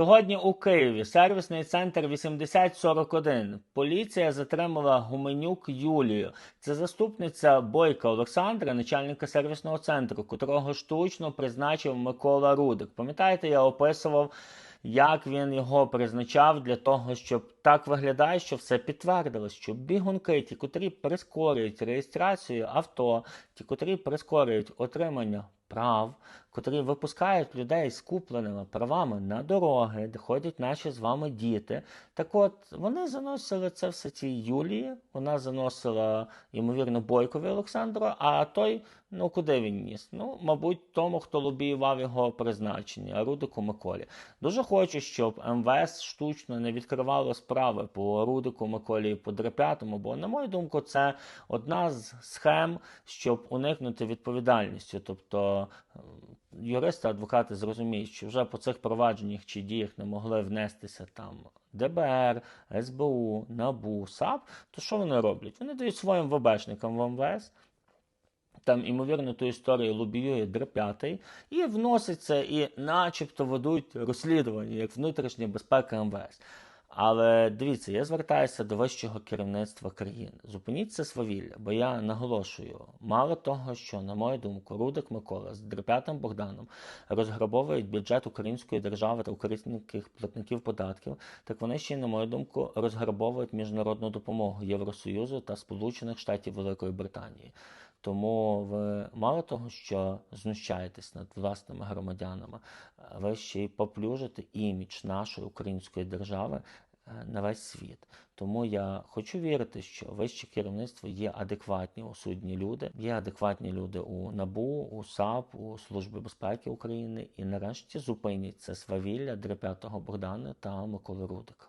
Сьогодні у Києві сервісний центр 8041. Поліція затримала Гуменюк Юлію. Це заступниця Бойка Олександра, начальника сервісного центру, котрого штучно призначив Микола Рудик. Пам'ятаєте, я описував, як він його призначав для того, щоб так виглядає, що все підтвердилось, що бігунки, ті, котрі прискорюють реєстрацію авто, ті, котрі прискорюють отримання прав, котрі випускають людей з купленими правами на дороги, де ходять наші з вами діти. Так от вони заносили це все цій Юлії. Вона заносила, ймовірно, Бойкові Олександру, а той, ну куди він ніс? Ну, мабуть, тому, хто лобіював його призначення, Рудику Миколі. Дуже хочу, щоб МВС штучно не відкривало справи по Рудику Миколі по Дрепятому, бо, на мою думку, це одна з схем, щоб уникнути відповідальності. Тобто юристи, адвокати зрозуміють, що вже по цих провадженнях чи діях не могли внестися там ДБР, СБУ, НАБУ, САП, то що вони роблять? Вони дають своїм ВБшникам в МВС. Там, ймовірно, ту історію лобіює Дреп'ятий і вноситься, і начебто ведуть розслідування як внутрішня безпека МВС. Але дивіться, я звертаюся до вищого керівництва країни. Зупиніть це свавілля, бо я наголошую, мало того, що, на мою думку, Рудик Микола з Дреп'ятим Богданом розграбовують бюджет української держави та українських платників податків, так вони ще, на мою думку, розграбовують міжнародну допомогу Євросоюзу та Сполучених Штатів Великої Британії. Тому ви мало того, що знущаєтесь над власними громадянами, ви ще й поплюжите імідж нашої української держави на весь світ. Тому я хочу вірити, що вище керівництво є адекватні осудні люди, є адекватні люди у НАБУ, у САП, у Службі безпеки України і нарешті зупинять це свавілля Дреп'ятого Богдана та Миколи Рудика.